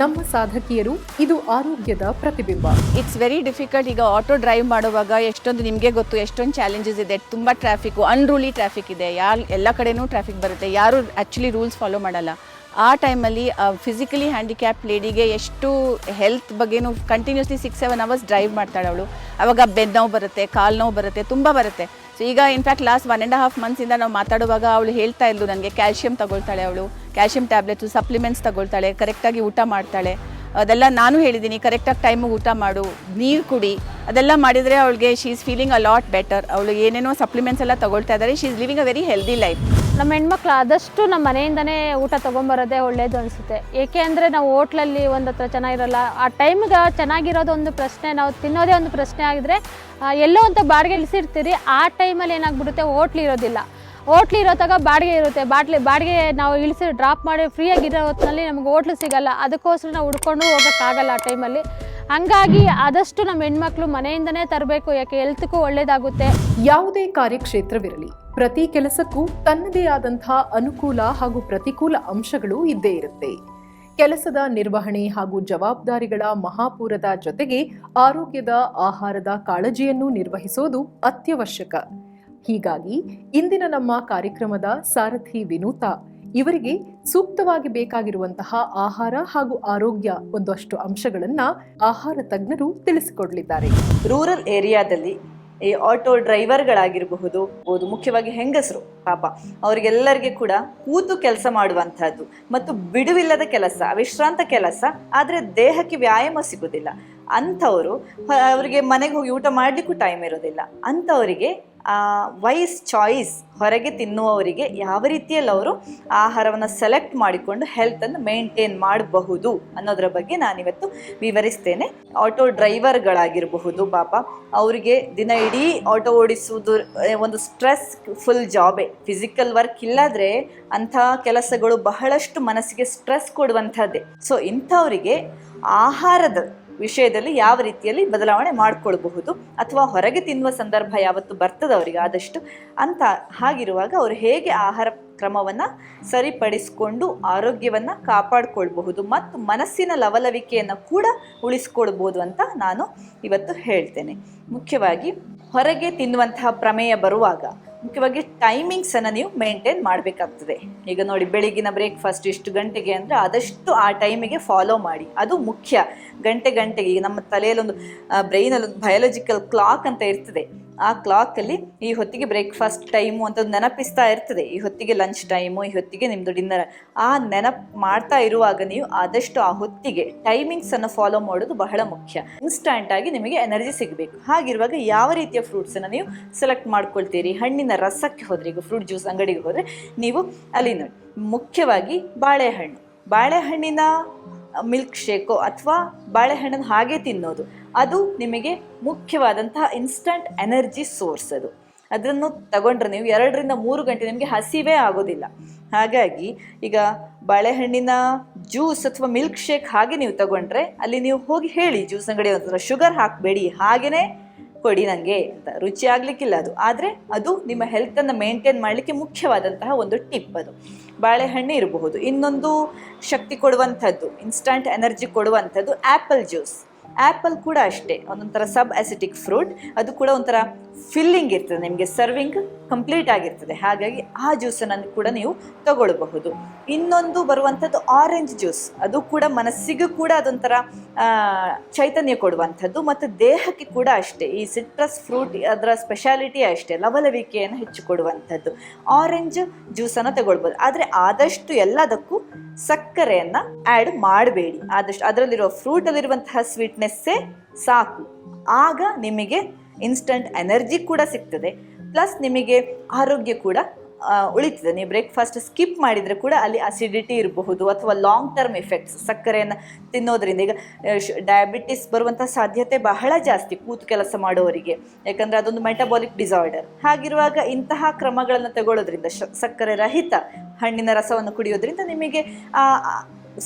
ನಮ್ಮ ಸಾಧಕಿಯರು ಇದು ಆರೋಗ್ಯದ ಪ್ರತಿಬಿಂಬ. ಇಟ್ಸ್ ವೆರಿ ಡಿಫಿಕಲ್ಟ್ ಈಗ ಆಟೋ ಡ್ರೈವ್ ಮಾಡುವಾಗ ಎಷ್ಟೊಂದು ನಿಮಗೆ ಗೊತ್ತು, ಎಷ್ಟೊಂದು ಚಾಲೆಂಜಸ್ ಇದೆ, ತುಂಬ ಟ್ರಾಫಿಕ್ಕು ಅನ್ರೂಲಿ ಟ್ರಾಫಿಕ್ ಇದೆ. ಯಾರು, ಎಲ್ಲ ಕಡೆನೂ ಟ್ರಾಫಿಕ್ ಬರುತ್ತೆ. ಯಾರು ಆ್ಯಕ್ಚುಲಿ ರೂಲ್ಸ್ ಫಾಲೋ ಮಾಡಲ್ಲ. ಆ ಟೈಮಲ್ಲಿ ಫಿಸಿಕಲಿ ಹ್ಯಾಂಡಿಕ್ಯಾಪ್ ಲೇಡಿಗೆ ಎಷ್ಟು ಹೆಲ್ತ್ ಬಗ್ಗೆನೂ continuously six seven hours drive ಮಾಡ್ತಾಳೆ ಅವಳು. ಅವಾಗ ಬೆನ್ನು ನೋವು ಬರುತ್ತೆ, ಕಾಲು ನೋವು ಬರುತ್ತೆ, ತುಂಬ ಬರುತ್ತೆ. ಸೊ ಈಗ in fact last one and half ಮಂತ್ಸಿಂದ ನಾವು ಮಾತಾಡುವಾಗ ಅವಳು ಹೇಳ್ತಾ ಇದ್ಲು ನನಗೆ ಕ್ಯಾಲ್ಶಿಯಂ ತಗೊಳ್ತಾಳೆ ಅವಳು. ಕ್ಯಾಲ್ಶಿಯಂ ಟ್ಯಾಬ್ಲೆಟ್ಸು ಸಪ್ಲಿಮೆಂಟ್ಸ್ ತಗೊಳ್ತಾಳೆ ಕರೆಕ್ಟಾಗಿ ಊಟ ಮಾಡ್ತಾಳೆ. ಅದೆಲ್ಲ ನಾನು ಹೇಳಿದ್ದೀನಿ ಕರೆಕ್ಟಾಗಿ ಟೈಮಿಗೆ ಊಟ ಮಾಡು, ನೀರು ಕುಡಿ. ಅದೆಲ್ಲ ಮಾಡಿದರೆ ಅವಳಿಗೆ she is feeling a lot better ಅವಳು ಏನೇನೋ ಸಪ್ಲಿಮೆಂಟ್ಸ್ ಎಲ್ಲ ತಗೊಳ್ತಾ ಇದ್ದಾರೆ she is living a very healthy life ನಮ್ಮ ಹೆಣ್ಮಕ್ಳು ಆದಷ್ಟು ನಮ್ಮ ಮನೆಯಿಂದನೇ ಊಟ ತೊಗೊಂಬರೋದೇ ಒಳ್ಳೇದು ಅನಿಸುತ್ತೆ. ಏಕೆ ಅಂದರೆ ನಾವು ಹೋಟ್ಲಲ್ಲಿ ಒಂದು ಹತ್ರ ಚೆನ್ನಾಗಿರಲ್ಲ, ಆ ಟೈಮ್ಗೆ ಚೆನ್ನಾಗಿರೋದು ಒಂದು ಪ್ರಶ್ನೆ, ನಾವು ತಿನ್ನೋದೇ ಒಂದು ಪ್ರಶ್ನೆ ಆಗಿದ್ರೆ ಎಲ್ಲೋ ಅಂತ ಬಾಡಿಗೆ ಇಳಿಸಿರ್ತೀರಿ, ಆ ಟೈಮಲ್ಲಿ ಏನಾಗ್ಬಿಡುತ್ತೆ, ಹೋಟ್ಲ್ ಇರೋದಿಲ್ಲ. ಹೋಟ್ಲ್ ಇರೋತಾಗ ಬಾಡಿಗೆ ಇರುತ್ತೆ. ಬಾಟ್ಲಿ, ಬಾಡಿಗೆ ನಾವು ಇಳಿಸಿ ಡ್ರಾಪ್ ಮಾಡಿ ಫ್ರೀಯಾಗಿರೋ ಹೊತ್ತಿನಲ್ಲಿ ನಮ್ಗೆ ಹೋಟ್ಲು ಸಿಗಲ್ಲ. ಅದಕ್ಕೋಸ್ಕರ ನಾವು ಹುಡ್ಕೊಂಡು ಹೋಗೋಕ್ಕಾಗಲ್ಲ ಆ ಟೈಮಲ್ಲಿ. ಹಂಗಾಗಿ ಆದಷ್ಟು ನಮ್ಮ ಹೆಣ್ಮಕ್ಳು ಮನೆಯಿಂದನೇ ತರಬೇಕು, ಯಾಕೆ ಹೆಲ್ತ್ಗೂ ಒಳ್ಳೇದಾಗುತ್ತೆ. ಯಾವುದೇ ಕಾರ್ಯಕ್ಷೇತ್ರವಿರಲಿ, ಪ್ರತಿ ಕೆಲಸಕ್ಕೂ ತನ್ನದೇ ಆದಂತಹ ಅನುಕೂಲ ಹಾಗೂ ಪ್ರತಿಕೂಲ ಅಂಶಗಳು ಇದ್ದೇ ಇರುತ್ತೆ. ಕೆಲಸದ ನಿರ್ವಹಣೆ ಹಾಗೂ ಜವಾಬ್ದಾರಿಗಳ ಮಹಾಪೂರದ ಜೊತೆಗೆ ಆರೋಗ್ಯದ ಆಹಾರದ ಕಾಳಜಿಯನ್ನು ನಿರ್ವಹಿಸೋದು ಅತ್ಯವಶ್ಯಕ. ಹೀಗಾಗಿ ಇಂದಿನ ನಮ್ಮ ಕಾರ್ಯಕ್ರಮದ ಸಾರಥಿ ವಿನೂತಾ ಇವರಿಗೆ ಸೂಕ್ತವಾಗಿ ಬೇಕಾಗಿರುವಂತಹ ಆಹಾರ ಹಾಗೂ ಆರೋಗ್ಯ ಒಂದಷ್ಟು ಅಂಶಗಳನ್ನ ಆಹಾರ ತಜ್ಞರು ತಿಳಿಸಿಕೊಡಲಿದ್ದಾರೆ. ರೂರಲ್ ಏರಿಯಾದಲ್ಲಿ ಈ ಆಟೋ ಡ್ರೈವರ್ಗಳಾಗಿರಬಹುದು, ಹೌದು, ಮುಖ್ಯವಾಗಿ ಹೆಂಗಸರು, ಪಾಪ, ಅವರಿಗೆಲ್ಲರಿಗೆ ಕೂಡ ಕೂತು ಕೆಲಸ ಮಾಡುವಂತಹದ್ದು ಮತ್ತು ಬಿಡುವಿಲ್ಲದ ಕೆಲಸ, ವಿಶ್ರಾಂತ ಕೆಲಸ, ಆದರೆ ದೇಹಕ್ಕೆ ವ್ಯಾಯಾಮ ಸಿಗುವುದಿಲ್ಲ ಅಂಥವರು ಅವರಿಗೆ ಮನೆಗೆ ಹೋಗಿ ಊಟ ಮಾಡಲಿಕ್ಕೂ ಟೈಮ್ ಇರೋದಿಲ್ಲ. ಅಂಥವರಿಗೆ ವೈಸ್ ಚಾಯ್ಸ್ ಹೊರಗೆ ತಿನ್ನುವವರಿಗೆ ಯಾವ ರೀತಿಯಲ್ಲಿ ಅವರು ಆಹಾರವನ್ನು ಸೆಲೆಕ್ಟ್ ಮಾಡಿಕೊಂಡು ಹೆಲ್ತನ್ನು ಮೇಂಟೈನ್ ಮಾಡಬಹುದು ಅನ್ನೋದರ ಬಗ್ಗೆ ನಾನಿವತ್ತು ವಿವರಿಸ್ತೇನೆ. ಆಟೋ ಡ್ರೈವರ್ಗಳಾಗಿರಬಹುದು ಪಾಪ, ಅವರಿಗೆ ದಿನ ಇಡೀ ಆಟೋ ಓಡಿಸುವುದು ಒಂದು ಸ್ಟ್ರೆಸ್ ಫುಲ್ ಜಾಬೇ ಫಿಸಿಕಲ್ ವರ್ಕ್ ಇಲ್ಲದ್ರೆ ಅಂಥ ಕೆಲಸಗಳು ಬಹಳಷ್ಟು ಮನಸ್ಸಿಗೆ ಸ್ಟ್ರೆಸ್ ಕೊಡುವಂಥದ್ದೇ. ಸೊ ಇಂಥವರಿಗೆ ಆಹಾರದ ವಿಷಯದಲ್ಲಿ ಯಾವ ರೀತಿಯಲ್ಲಿ ಬದಲಾವಣೆ ಮಾಡಿಕೊಳ್ಬಹುದು ಅಥವಾ ಹೊರಗೆ ತಿನ್ನುವ ಸಂದರ್ಭ ಯಾವತ್ತು ಬರ್ತದೆ ಅವರಿಗೆ ಆದಷ್ಟು ಅಂತ ಹಾಗಿರುವಾಗ ಅವರು ಹೇಗೆ ಆಹಾರ ಕ್ರಮವನ್ನು ಸರಿಪಡಿಸಿಕೊಂಡು ಆರೋಗ್ಯವನ್ನು ಕಾಪಾಡಿಕೊಳ್ಬಹುದು ಮತ್ತು ಮನಸ್ಸಿನ ಲವಲವಿಕೆಯನ್ನು ಕೂಡ ಉಳಿಸ್ಕೊಳ್ಬೋದು ಅಂತ ನಾನು ಇವತ್ತು ಹೇಳ್ತೇನೆ. ಮುಖ್ಯವಾಗಿ ಹೊರಗೆ ತಿನ್ನುವಂತಹ ಪ್ರಮೇಯ ಬರುವಾಗ ಮುಖ್ಯವಾಗಿ ಟೈಮಿಂಗ್ಸನ್ನು ನೀವು ಮೇಂಟೈನ್ ಮಾಡಬೇಕಾಗ್ತದೆ. ಈಗ ನೋಡಿ, ಬೆಳಿಗ್ಗಿನ ಬ್ರೇಕ್ಫಾಸ್ಟ್ ಇಷ್ಟು ಗಂಟೆಗೆ ಅಂದರೆ ಆದಷ್ಟು ಆ ಟೈಮಿಗೆ ಫಾಲೋ ಮಾಡಿ. ಅದು ಮುಖ್ಯ. ಗಂಟೆ ಗಂಟೆಗೆ ಈಗ ನಮ್ಮ ತಲೆಯಲ್ಲಿ ಒಂದು ಬ್ರೈನಲ್ಲಿ ಒಂದು ಬಯಾಲಜಿಕಲ್ ಕ್ಲಾಕ್ ಅಂತ ಇರ್ತದೆ. ಆ ಕ್ಲಾಕಲ್ಲಿ ಈ ಹೊತ್ತಿಗೆ ಬ್ರೇಕ್ಫಾಸ್ಟ್ ಟೈಮು ಅಂತ ನೆನಪಿಸ್ತಾ ಇರ್ತದೆ. ಈ ಹೊತ್ತಿಗೆ ಲಂಚ್ ಟೈಮು ಈ ಹೊತ್ತಿಗೆ ನಿಮ್ಮದು ಡಿನ್ನರ್ ಆ ನೆನಪು ಮಾಡ್ತಾ ಇರುವಾಗ ನೀವು ಆದಷ್ಟು ಆ ಹೊತ್ತಿಗೆ ಟೈಮಿಂಗ್ಸನ್ನು ಫಾಲೋ ಮಾಡೋದು ಬಹಳ ಮುಖ್ಯ. ಇನ್ಸ್ಟಂಟಾಗಿ ನಿಮಗೆ ಎನರ್ಜಿ ಸಿಗಬೇಕು. ಹಾಗಿರುವಾಗ ಯಾವ ರೀತಿಯ ಫ್ರೂಟ್ಸನ್ನು ನೀವು ಸೆಲೆಕ್ಟ್ ಮಾಡ್ಕೊಳ್ತೀರಿ? ಹಣ್ಣಿನ ರಸಕ್ಕೆ ಹೋದರೆ, ಈಗ ಫ್ರೂಟ್ ಜ್ಯೂಸ್ ಅಂಗಡಿಗೆ ಹೋದರೆ ನೀವು ಅಲ್ಲಿ ನೋಡಿ ಮುಖ್ಯವಾಗಿ ಬಾಳೆಹಣ್ಣು. ಬಾಳೆಹಣ್ಣಿನ ಮಿಲ್ಕ್ ಶೇಕೋ ಅಥವಾ ಬಾಳೆಹಣ್ಣನ್ನು ಹಾಗೆ ತಿನ್ನೋದು. ಅದು ನಿಮಗೆ ಮುಖ್ಯವಾದಂತಹ ಇನ್ಸ್ಟಂಟ್ ಎನರ್ಜಿ ಸೋರ್ಸ್ ಅದು. ಅದನ್ನು ತಗೊಂಡ್ರೆ ನೀವು ಎರಡರಿಂದ ಮೂರು ಗಂಟೆ ನಿಮಗೆ ಹಸಿವೇ ಆಗೋದಿಲ್ಲ. ಹಾಗಾಗಿ ಈಗ ಬಾಳೆಹಣ್ಣಿನ ಜ್ಯೂಸ್ ಅಥವಾ ಮಿಲ್ಕ್ ಶೇಕ್ ಹಾಗೆ ನೀವು ತಗೊಂಡ್ರೆ ಅಲ್ಲಿ ನೀವು ಹೋಗಿ ಹೇಳಿ ಜ್ಯೂಸ್ ಅಂಗಡಿ ಒಂಥರ ಶುಗರ್ ಹಾಕಬೇಡಿ ಹಾಗೆಯೇ ಕೊಡಿ ನನಗೆ ಅಂತ. ರುಚಿ ಆಗಲಿಕ್ಕಿಲ್ಲ ಅದು. ಆದರೆ ಅದು ನಿಮ್ಮ ಹೆಲ್ತನ್ನು ಮೇಂಟೈನ್ ಮಾಡಲಿಕ್ಕೆ ಮುಖ್ಯವಾದಂತಹ ಒಂದು ಟಿಪ್ ಅದು. ಬಾಳೆಹಣ್ಣು ಇರಬಹುದು. ಇನ್ನೊಂದು ಶಕ್ತಿ ಕೊಡುವಂಥದ್ದು ಇನ್ಸ್ಟಂಟ್ ಎನರ್ಜಿ ಕೊಡುವಂಥದ್ದು ಆ್ಯಪಲ್ ಜ್ಯೂಸ್ ಆ್ಯಪಲ್ ಕೂಡ ಅಷ್ಟೇ. ಒಂದೊಂಥರ ಸಬ್ ಅಸಿಟಿಕ್ ಫ್ರೂಟ್ ಅದು ಕೂಡ ಒಂಥರ ಫಿಲ್ಲಿಂಗ್ ಇರ್ತದೆ, ನಿಮಗೆ ಸರ್ವಿಂಗ್ ಕಂಪ್ಲೀಟ್ ಆಗಿರ್ತದೆ. ಹಾಗಾಗಿ ಆ ಜ್ಯೂಸನ್ನು ಕೂಡ ನೀವು ತಗೊಳ್ಬಹುದು. ಇನ್ನೊಂದು ಬರುವಂಥದ್ದು ಆರೆಂಜ್ ಜ್ಯೂಸ್ ಅದು ಕೂಡ ಮನಸ್ಸಿಗೂ ಕೂಡ ಅದೊಂಥರ ಚೈತನ್ಯ ಕೊಡುವಂಥದ್ದು ಮತ್ತು ದೇಹಕ್ಕೆ ಕೂಡ ಅಷ್ಟೇ. ಈ ಸಿಟ್ರಸ್ ಫ್ರೂಟ್ ಅದರ ಸ್ಪೆಷಾಲಿಟಿ ಅಷ್ಟೇ. ಲವಲವಿಕೆಯನ್ನು ಹೆಚ್ಚು ಕೊಡುವಂಥದ್ದು. ಆರೆಂಜ್ ಜ್ಯೂಸನ್ನು ತಗೊಳ್ಬೋದು ಆದರೆ ಆದಷ್ಟು ಎಲ್ಲದಕ್ಕೂ ಸಕ್ಕರೆಯನ್ನು ಆ್ಯಡ್ ಮಾಡಬೇಡಿ. ಆದಷ್ಟು ಅದರಲ್ಲಿರುವ ಫ್ರೂಟಲ್ಲಿರುವಂತಹ ಸ್ವೀಟ್ನೆಸ್ಸೇ ಸಾಕು. ಆಗ ನಿಮಗೆ ಇನ್ಸ್ಟಂಟ್ ಎನರ್ಜಿ ಕೂಡ ಸಿಗ್ತದೆ. ಪ್ಲಸ್ ನಿಮಗೆ ಆರೋಗ್ಯ ಕೂಡ ಉಳಿತದೆ. ನೀವು ಬ್ರೇಕ್ಫಾಸ್ಟ್ ಸ್ಕಿಪ್ ಮಾಡಿದರೆ ಕೂಡ ಅಲ್ಲಿ ಅಸಿಡಿಟಿ ಇರಬಹುದು ಅಥವಾ ಲಾಂಗ್ ಟರ್ಮ್ ಎಫೆಕ್ಟ್ಸ್ ಸಕ್ಕರೆಯನ್ನು ತಿನ್ನೋದ್ರಿಂದ. ಈಗ ಡಯಾಬಿಟಿಸ್ ಬರುವಂಥ ಸಾಧ್ಯತೆ ಬಹಳ ಜಾಸ್ತಿ ಕೂತು ಕೆಲಸ ಮಾಡುವವರಿಗೆ ಯಾಕಂದರೆ ಅದೊಂದು ಮೆಟಬಾಲಿಕ್ ಡಿಸಾರ್ಡರ್ ಹಾಗಿರುವಾಗ ಇಂತಹ ಕ್ರಮಗಳನ್ನು ತಗೊಳ್ಳೋದ್ರಿಂದ ಸಕ್ಕರೆ ರಹಿತ ಹಣ್ಣಿನ ರಸವನ್ನು ಕುಡಿಯೋದ್ರಿಂದ ನಿಮಗೆ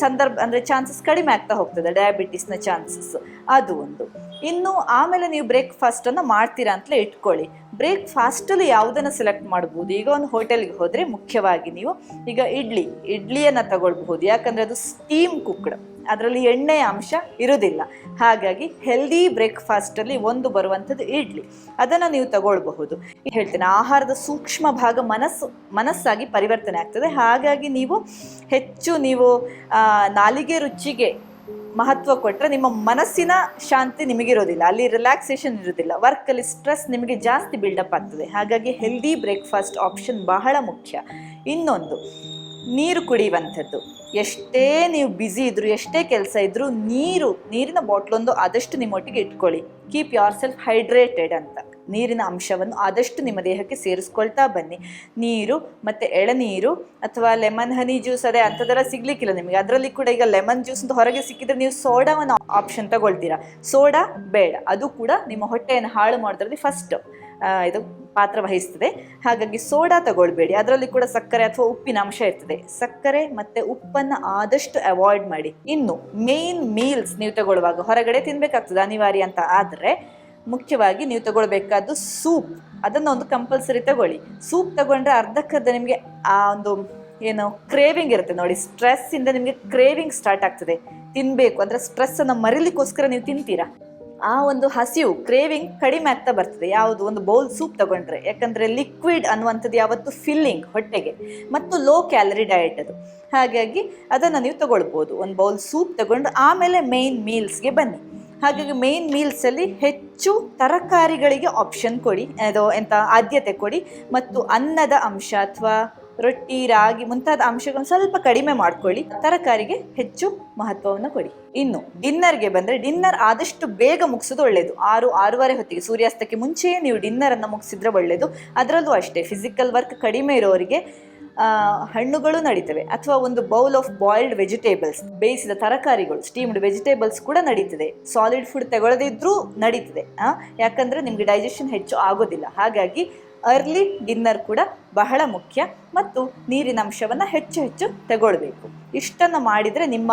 ಸಂದರ್ಭ, ಅಂದರೆ ಚಾನ್ಸಸ್ ಕಡಿಮೆ ಆಗ್ತಾ ಹೋಗ್ತದೆ ಡಯಾಬಿಟಿಸ್ನ ಚಾನ್ಸಸ್ ಅದು ಒಂದು. ಇನ್ನು ಆಮೇಲೆ ನೀವು ಬ್ರೇಕ್ಫಾಸ್ಟನ್ನು ಮಾಡ್ತೀರಾ ಅಂತಲೇ ಇಟ್ಕೊಳ್ಳಿ. ಬ್ರೇಕ್ಫಾಸ್ಟಲ್ಲಿ ಯಾವುದನ್ನು ಸೆಲೆಕ್ಟ್ ಮಾಡ್ಬೋದು? ಈಗ ಒಂದು ಹೋಟೆಲ್ಗೆ ಹೋದರೆ ಮುಖ್ಯವಾಗಿ ನೀವು ಈಗ ಇಡ್ಲಿ, ಇಡ್ಲಿಯನ್ನು ತಗೊಳ್ಬಹುದು. ಯಾಕಂದರೆ ಅದು ಸ್ಟೀಮ್ ಕುಕ್ಡ್ ಅದರಲ್ಲಿ ಎಣ್ಣೆಯ ಅಂಶ ಇರೋದಿಲ್ಲ ಹಾಗಾಗಿ ಹೆಲ್ದಿ ಬ್ರೇಕ್ಫಾಸ್ಟಲ್ಲಿ ಒಂದು ಬರುವಂಥದ್ದು ಇಡ್ಲಿ. ಅದನ್ನು ನೀವು ತಗೊಳ್ಬಹುದು. ಹೇಳ್ತೇನೆ, ಆಹಾರದ ಸೂಕ್ಷ್ಮ ಭಾಗ ಮನಸ್ಸು, ಮನಸ್ಸಾಗಿ ಪರಿವರ್ತನೆ ಆಗ್ತದೆ. ಹಾಗಾಗಿ ನೀವು ಹೆಚ್ಚು ನೀವು ನಾಲಿಗೆ ರುಚಿಗೆ ಮಹತ್ವ ಕೊಟ್ಟರೆ ನಿಮ್ಮ ಮನಸ್ಸಿನ ಶಾಂತಿ ನಿಮಗಿರೋದಿಲ್ಲ. ಅಲ್ಲಿ ರಿಲ್ಯಾಕ್ಸೇಷನ್ ಇರೋದಿಲ್ಲ. ವರ್ಕಲ್ಲಿ ಸ್ಟ್ರೆಸ್ ನಿಮಗೆ ಜಾಸ್ತಿ ಬಿಲ್ಡಪ್ ಆಗ್ತದೆ. ಹಾಗಾಗಿ ಹೆಲ್ದಿ ಬ್ರೇಕ್ಫಾಸ್ಟ್ ಆಪ್ಷನ್ ಬಹಳ ಮುಖ್ಯ. ಇನ್ನೊಂದು, ನೀರು ಕುಡಿಯುವಂಥದ್ದು. ಎಷ್ಟೇ ನೀವು ಬ್ಯುಸಿ ಇದ್ರು, ಎಷ್ಟೇ ಕೆಲಸ ಇದ್ದರೂ ನೀರು, ನೀರಿನ ಬಾಟ್ಲೊಂದು ಆದಷ್ಟು ನಿಮ್ಮೊಟ್ಟಿಗೆ ಇಟ್ಕೊಳ್ಳಿ. ಕೀಪ್ ಯೋರ್ ಸೆಲ್ಫ್ ಹೈಡ್ರೇಟೆಡ್ ಅಂತ. ನೀರಿನ ಅಂಶವನ್ನು ಆದಷ್ಟು ನಿಮ್ಮ ದೇಹಕ್ಕೆ ಸೇರಿಸ್ಕೊಳ್ತಾ ಬನ್ನಿ. ನೀರು ಮತ್ತು ಎಳನೀರು ಅಥವಾ ಲೆಮನ್, ಹನಿ ಜ್ಯೂಸ್ ಅದೇ ಅಂಥದ್ದೆಲ್ಲ ಸಿಗ್ಲಿಕ್ಕಿಲ್ಲ ನಿಮಗೆ. ಅದರಲ್ಲಿ ಕೂಡ ಈಗ ಲೆಮನ್ ಜ್ಯೂಸ್ ಅಂತ ಹೊರಗೆ ಸಿಕ್ಕಿದ್ರೆ ನೀವು ಸೋಡಾವನ್ನು ಆಪ್ಷನ್ ತಗೊಳ್ತೀರಾ. ಸೋಡಾ ಬೇಡ. ಅದು ಕೂಡ ನಿಮ್ಮ ಹೊಟ್ಟೆಯನ್ನು ಹಾಳು ಮಾಡೋದ್ರಲ್ಲಿ ಫಸ್ಟ್ ಇದು ಪಾತ್ರ ವಹಿಸ್ತದೆ. ಹಾಗಾಗಿ ಸೋಡಾ ತಗೊಳ್ಬೇಡಿ. ಅದರಲ್ಲಿ ಕೂಡ ಸಕ್ಕರೆ ಅಥವಾ ಉಪ್ಪಿನ ಅಂಶ ಇರ್ತದೆ. ಸಕ್ಕರೆ ಮತ್ತು ಉಪ್ಪನ್ನು ಆದಷ್ಟು ಅವಾಯ್ಡ್ ಮಾಡಿ. ಇನ್ನು ಮೇನ್ ಮೀಲ್ಸ್ ನೀವು ತಗೊಳ್ಳುವಾಗ ಹೊರಗಡೆ ತಿನ್ಬೇಕಾಗ್ತದೆ ಅನಿವಾರ್ಯ ಅಂತ ಆದರೆ ಮುಖ್ಯವಾಗಿ ನೀವು ತಗೊಳ್ಬೇಕಾದ್ದು ಸೂಪ್. ಅದನ್ನು ಒಂದು ಕಂಪಲ್ಸರಿ ತಗೊಳ್ಳಿ. ಸೂಪ್ ತಗೊಂಡ್ರೆ ಅರ್ಧಕ್ಕರ್ಧ ನಿಮಗೆ ಆ ಒಂದು ಏನು ಕ್ರೇವಿಂಗ್ ಇರುತ್ತೆ ನೋಡಿ. ಸ್ಟ್ರೆಸ್ ಇಂದ ನಿಮಗೆ ಕ್ರೇವಿಂಗ್ ಸ್ಟಾರ್ಟ್ ಆಗ್ತದೆ. ತಿನ್ಬೇಕು. ಅಂದ್ರೆ ಸ್ಟ್ರೆಸ್ ಅನ್ನು ಮರಿಲಿಕ್ಕೋಸ್ಕರ ನೀವು ತಿಂತೀರಾ? ಆ ಒಂದು ಹಸಿವು ಕ್ರೇವಿಂಗ್ ಕಡಿಮೆ ಆಗ್ತಾ ಬರ್ತದೆ. ಯಾವುದು? ಒಂದು ಬೌಲ್ ಸೂಪ್ ತಗೊಂಡ್ರೆ. ಯಾಕಂದರೆ ಲಿಕ್ವಿಡ್ ಅನ್ನುವಂಥದ್ದು ಯಾವತ್ತು ಫಿಲ್ಲಿಂಗ್ ಹೊಟ್ಟೆಗೆ. ಮತ್ತು ಲೋ ಕ್ಯಾಲರಿ ಡಯಟ್ ಅದು. ಹಾಗಾಗಿ ಅದನ್ನು ನೀವು ತಗೊಳ್ಬೋದು. ಒಂದು ಬೌಲ್ ಸೂಪ್ ತಗೊಂಡು ಆಮೇಲೆ ಮೇನ್ ಮೀಲ್ಸ್ಗೆ ಬನ್ನಿ. ಹಾಗಾಗಿ ಮೇನ್ ಮೀಲ್ಸಲ್ಲಿ ಹೆಚ್ಚು ತರಕಾರಿಗಳಿಗೆ ಆಪ್ಷನ್ ಕೊಡಿ, ಅದು ಎಂಥ ಆದ್ಯತೆ ಕೊಡಿ. ಮತ್ತು ಅನ್ನದ ಅಂಶ ಅಥವಾ ರೊಟ್ಟಿ, ರಾಗಿ ಮುಂತಾದ ಅಂಶಗಳನ್ನು ಸ್ವಲ್ಪ ಕಡಿಮೆ ಮಾಡ್ಕೊಳ್ಳಿ. ತರಕಾರಿಗೆ ಹೆಚ್ಚು ಮಹತ್ವವನ್ನು ಕೊಡಿ. ಇನ್ನು ಡಿನ್ನರ್ಗೆ ಬಂದರೆ ಡಿನ್ನರ್ ಆದಷ್ಟು ಬೇಗ ಮುಗಿಸೋದು ಒಳ್ಳೆಯದು ಆರು, ಆರೂವರೆ ಹೊತ್ತಿಗೆ ಸೂರ್ಯಾಸ್ತಕ್ಕೆ ಮುಂಚೆಯೇ ನೀವು ಡಿನ್ನರನ್ನು ಮುಗಿಸಿದ್ರೆ ಒಳ್ಳೆಯದು ಅದರಲ್ಲೂ ಅಷ್ಟೇ ಫಿಸಿಕಲ್ ವರ್ಕ್ ಕಡಿಮೆ ಇರೋರಿಗೆ ಹಣ್ಣುಗಳು ನಡೀತವೆ ಅಥವಾ ಒಂದು ಬೌಲ್ ಆಫ್ ಬಾಯ್ಲ್ಡ್ ವೆಜಿಟೇಬಲ್ಸ್, ಬೇಯಿಸಿದ ತರಕಾರಿಗಳು, ಸ್ಟೀಮ್ಡ್ ವೆಜಿಟೇಬಲ್ಸ್ ಕೂಡ ನಡೀತದೆ. ಸಾಲಿಡ್ ಫುಡ್ ತಗೊಳ್ಳದಿದ್ರೂ ನಡೀತದೆ ಯಾಕಂದರೆ ನಿಮಗೆ ಡೈಜೆಷನ್ ಹೆಚ್ಚು ಆಗೋದಿಲ್ಲ. ಹಾಗಾಗಿ ಅರ್ಲಿ ಡಿನ್ನರ್ ಕೂಡ ಬಹಳ ಮುಖ್ಯ ಮತ್ತು ನೀರಿನ ಅಂಶವನ್ನು ಹೆಚ್ಚು ಹೆಚ್ಚು ತಗೊಳ್ಬೇಕು. ಇಷ್ಟನ್ನು ಮಾಡಿದರೆ ನಿಮ್ಮ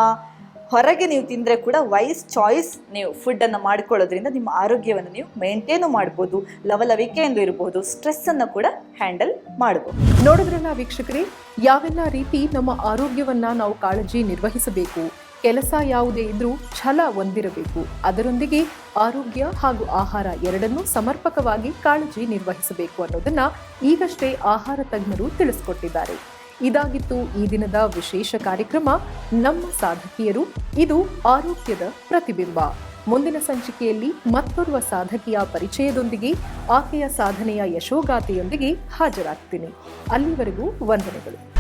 ಹೊರಗೆ ನೀವು ತಿಂದರೆ ಕೂಡ ವೈಸ್ ಚಾಯ್ಸ್ ನೀವು ಫುಡ್ಡನ್ನು ಮಾಡಿಕೊಳ್ಳೋದ್ರಿಂದ ನಿಮ್ಮ ಆರೋಗ್ಯವನ್ನು ನೀವು ಮೇಂಟೈನು ಮಾಡ್ಬೋದು ಲವಲವಿಕೆಯಿಂದ ಇರ್ಬೋದು ಸ್ಟ್ರೆಸ್ಸನ್ನು ಕೂಡ ಹ್ಯಾಂಡಲ್ ಮಾಡ್ಬೋದು. ನೋಡಿದ್ರಲ್ಲ ವೀಕ್ಷಕರೇ, ಯಾವೆಲ್ಲ ರೀತಿ ನಮ್ಮ ಆರೋಗ್ಯವನ್ನು ನಾವು ಕಾಳಜಿ ನಿರ್ವಹಿಸಬೇಕು, ಕೆಲಸ ಯಾವುದೇ ಇದ್ರೂ ಛಲ ಹೊಂದಿರಬೇಕು, ಅದರೊಂದಿಗೆ ಆರೋಗ್ಯ ಹಾಗೂ ಆಹಾರ ಎರಡನ್ನೂ ಸಮರ್ಪಕವಾಗಿ ಕಾಳಜಿ ನಿರ್ವಹಿಸಬೇಕು ಅನ್ನೋದನ್ನ ಈಗಷ್ಟೇ ಆಹಾರ ತಜ್ಞರು ತಿಳಿಸ್ಕೊಟ್ಟಿದ್ದಾರೆ. ಇದಾಗಿತ್ತು ಈ ದಿನದ ವಿಶೇಷ ಕಾರ್ಯಕ್ರಮ. ನಮ್ಮ ಸಾಧಕಿಯರು, ಇದು ಆರೋಗ್ಯದ ಪ್ರತಿಬಿಂಬ. ಮುಂದಿನ ಸಂಚಿಕೆಯಲ್ಲಿ ಮತ್ತೋರ್ವ ಸಾಧಕಿಯ ಪರಿಚಯದೊಂದಿಗೆ ಆಕೆಯ ಸಾಧನೆಯ ಯಶೋಗಾಥೆಯೊಂದಿಗೆ ಹಾಜರಾಗ್ತೀನಿ. ಅಲ್ಲಿವರೆಗೂ ವಂದನೆಗಳು.